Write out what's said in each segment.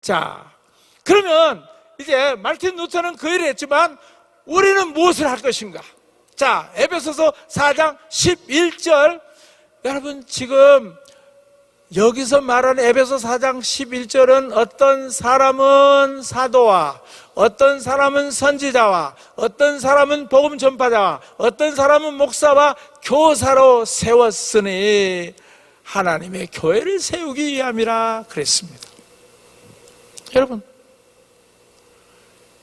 자, 그러면 이제 말틴 루터는 그 일을 했지만 우리는 무엇을 할 것인가? 자, 에베소서 4장 11절. 여러분, 지금 여기서 말하는 에베소 4장 11절은 어떤 사람은 사도와 어떤 사람은 선지자와 어떤 사람은 복음 전파자와 어떤 사람은 목사와 교사로 세웠으니 하나님의 교회를 세우기 위함이라 그랬습니다. 여러분,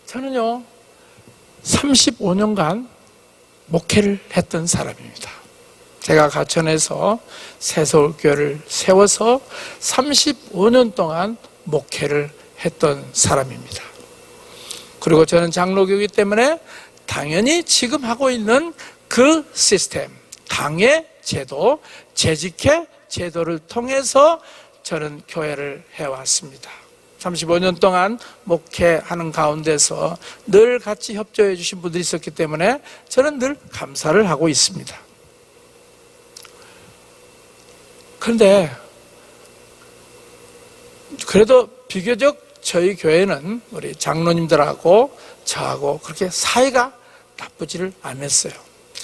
저는요, 35년간 목회를 했던 사람입니다. 제가 가천에서 새서울교회를 세워서 35년 동안 목회를 했던 사람입니다. 그리고 저는 장로교이기 때문에 당연히 지금 하고 있는 그 시스템, 당의 제도, 재직회 제도를 통해서 저는 교회를 해왔습니다. 35년 동안 목회하는 가운데서 늘 같이 협조해 주신 분들이 있었기 때문에 저는 늘 감사를 하고 있습니다. 그런데 그래도 비교적 저희 교회는 우리 장로님들하고 저하고 그렇게 사이가 나쁘지를 않았어요.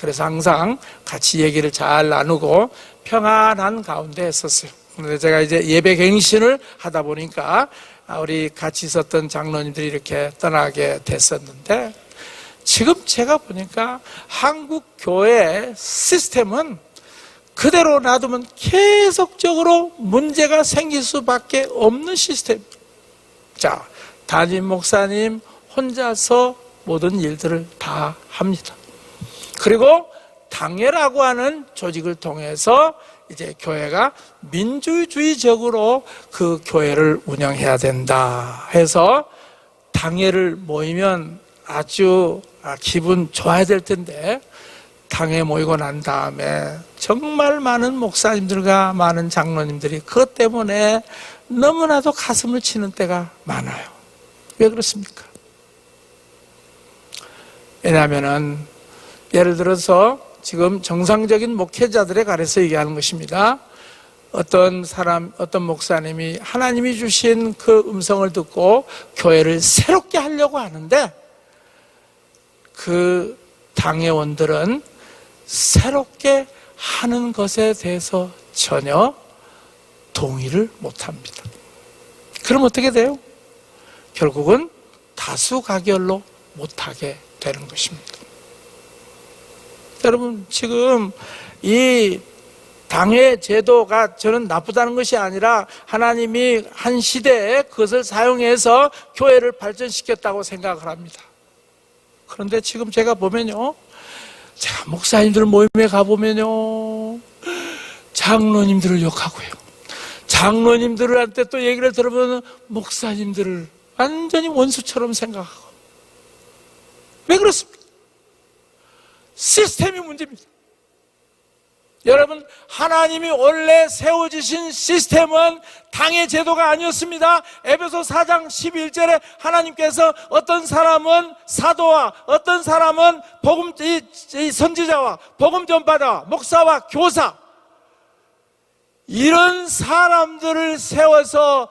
그래서 항상 같이 얘기를 잘 나누고 평안한 가운데 했었어요. 그런데 제가 이제 예배 갱신을 하다 보니까 우리 같이 있었던 장로님들이 이렇게 떠나게 됐었는데 지금 제가 보니까 한국 교회 시스템은 그대로 놔두면 계속적으로 문제가 생길 수밖에 없는 시스템. 자, 담임 목사님 혼자서 모든 일들을 다 합니다. 그리고 당회라고 하는 조직을 통해서 이제 교회가 민주주의적으로 그 교회를 운영해야 된다 해서 당회를 모이면 아주 기분 좋아야 될 텐데 당에 모이고 난 다음에 정말 많은 목사님들과 많은 장로님들이 그것 때문에 너무나도 가슴을 치는 때가 많아요. 왜 그렇습니까? 왜냐하면은 예를 들어서 지금 정상적인 목회자들에 관해서 얘기하는 것입니다. 어떤 사람, 어떤 목사님이 하나님이 주신 그 음성을 듣고 교회를 새롭게 하려고 하는데 그 당회원들은 새롭게 하는 것에 대해서 전혀 동의를 못 합니다. 그럼 어떻게 돼요? 결국은 다수 가결로 못하게 되는 것입니다. 여러분, 지금 이 당의 제도가 저는 나쁘다는 것이 아니라 하나님이 한 시대에 그것을 사용해서 교회를 발전시켰다고 생각을 합니다. 그런데 지금 제가 보면요. 제가 목사님들 모임에 가보면요. 장로님들을 욕하고요. 장로님들한테 또 얘기를 들어보면 목사님들을 완전히 원수처럼 생각하고. 왜 그렇습니까? 시스템이 문제입니다. 여러분, 하나님이 원래 세워주신 시스템은 당의 제도가 아니었습니다. 에베소 4장 11절에 하나님께서 어떤 사람은 사도와 어떤 사람은 복음, 이, 이 선지자와 복음 전파자와 목사와 교사 이런 사람들을 세워서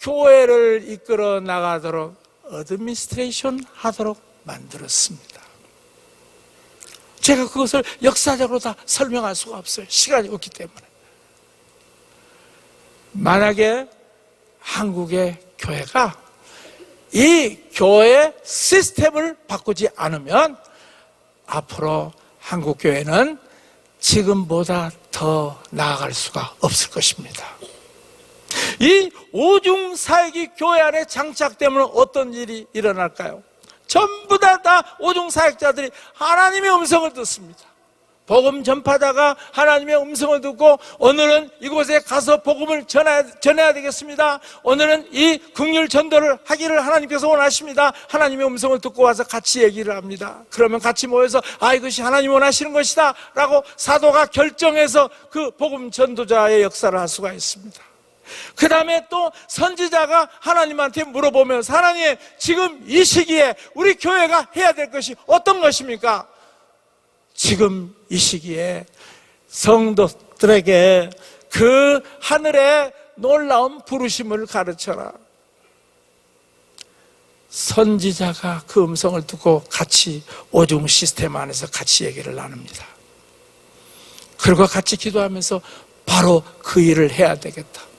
교회를 이끌어 나가도록 어드미스트레이션 하도록 만들었습니다. 제가 그것을 역사적으로 다 설명할 수가 없어요. 시간이 없기 때문에. 만약에 한국의 교회가 이 교회 시스템을 바꾸지 않으면 앞으로 한국 교회는 지금보다 더 나아갈 수가 없을 것입니다. 이 오중 사역이 교회 안에 장착되면 어떤 일이 일어날까요? 전부 다, 다 오중 사역자들이 하나님의 음성을 듣습니다. 복음 전파자가 하나님의 음성을 듣고 오늘은 이곳에 가서 복음을 전해야, 전해야 되겠습니다. 오늘은 이 극률 전도를 하기를 하나님께서 원하십니다. 하나님의 음성을 듣고 와서 같이 얘기를 합니다. 그러면 같이 모여서 아 이것이 하나님 원하시는 것이다 라고 사도가 결정해서 그 복음 전도자의 역사를 할 수가 있습니다. 그 다음에 또 선지자가 하나님한테 물어보면서 하나님 지금 이 시기에 우리 교회가 해야 될 것이 어떤 것입니까? 지금 이 시기에 성도들에게 그 하늘의 놀라운 부르심을 가르쳐라. 선지자가 그 음성을 듣고 같이 오중 시스템 안에서 같이 얘기를 나눕니다. 그리고 같이 기도하면서 바로 그 일을 해야 되겠다.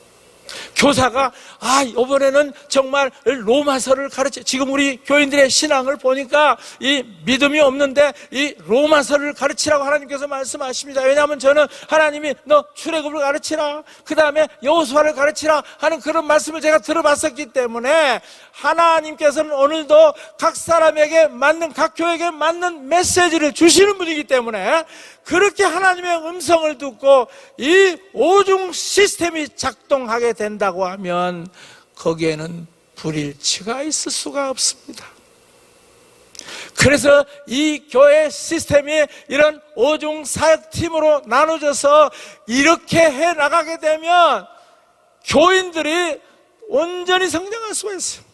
교사가 아 이번에는 정말 로마서를 가르쳐 지금 우리 교인들의 신앙을 보니까 이 믿음이 없는데 이 로마서를 가르치라고 하나님께서 말씀하십니다. 왜냐하면 저는 하나님이 너 출애굽을 가르치라 그 다음에 여호수아를 가르치라 하는 그런 말씀을 제가 들어봤었기 때문에 하나님께서는 오늘도 각 사람에게 맞는 각 교회에게 맞는 메시지를 주시는 분이기 때문에 그렇게 하나님의 음성을 듣고 이 오중 시스템이 작동하게 된다고 하면 거기에는 불일치가 있을 수가 없습니다. 그래서 이 교회 시스템이 이런 오중 사역팀으로 나눠져서 이렇게 해 나가게 되면 교인들이 온전히 성장할 수가 있어요.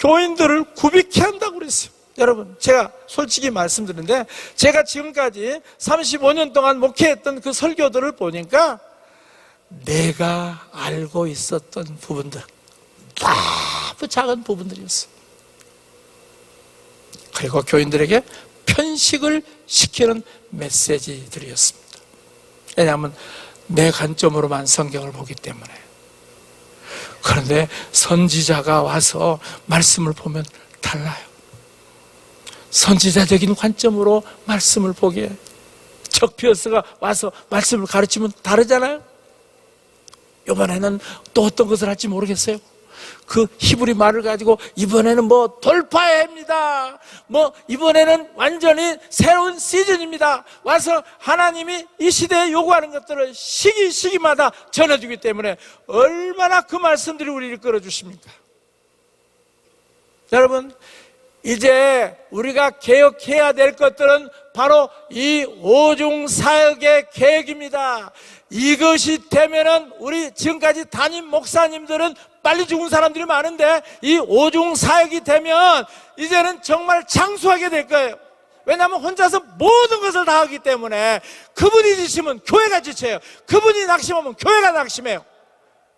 교인들을 구비케 한다고 그랬어요. 여러분, 제가 솔직히 말씀드리는데, 제가 지금까지 35년 동안 목회했던 그 설교들을 보니까, 내가 알고 있었던 부분들, 너무 작은 부분들이었어요. 그리고 교인들에게 편식을 시키는 메시지들이었습니다. 왜냐하면 내 관점으로만 성경을 보기 때문에. 그런데 선지자가 와서 말씀을 보면 달라요. 선지자적인 관점으로 말씀을 보기에 척피어스가 와서 말씀을 가르치면 다르잖아요. 이번에는 또 어떤 것을 할지 모르겠어요. 그 히브리 말을 가지고 이번에는 뭐 돌파해입니다. 뭐 이번에는 완전히 새로운 시즌입니다. 와서 하나님이 이 시대에 요구하는 것들을 시기 시기마다 전해주기 때문에 얼마나 그 말씀들이 우리를 끌어주십니까? 여러분 이제 우리가 개혁해야 될 것들은 바로 이 오중 사역의 계획입니다. 이것이 되면은 우리 지금까지 담임 목사님들은 빨리 죽은 사람들이 많은데 이 오중 사역이 되면 이제는 정말 장수하게 될 거예요. 왜냐하면 혼자서 모든 것을 다 하기 때문에 그분이 지치면 교회가 지쳐요. 그분이 낙심하면 교회가 낙심해요.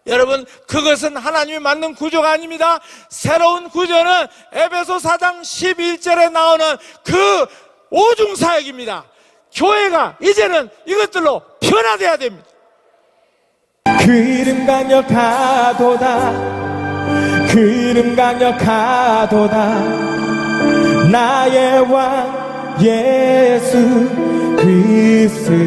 여러분 그것은 하나님이 만든 구조가 아닙니다. 새로운 구조는 에베소 4장 11절에 나오는 그 오중 사역입니다. 교회가 이제는 이것들로 변화돼야 됩니다. 그 이름 강력하도다 그 이름 강력하도다 나의 왕 예수 그리스도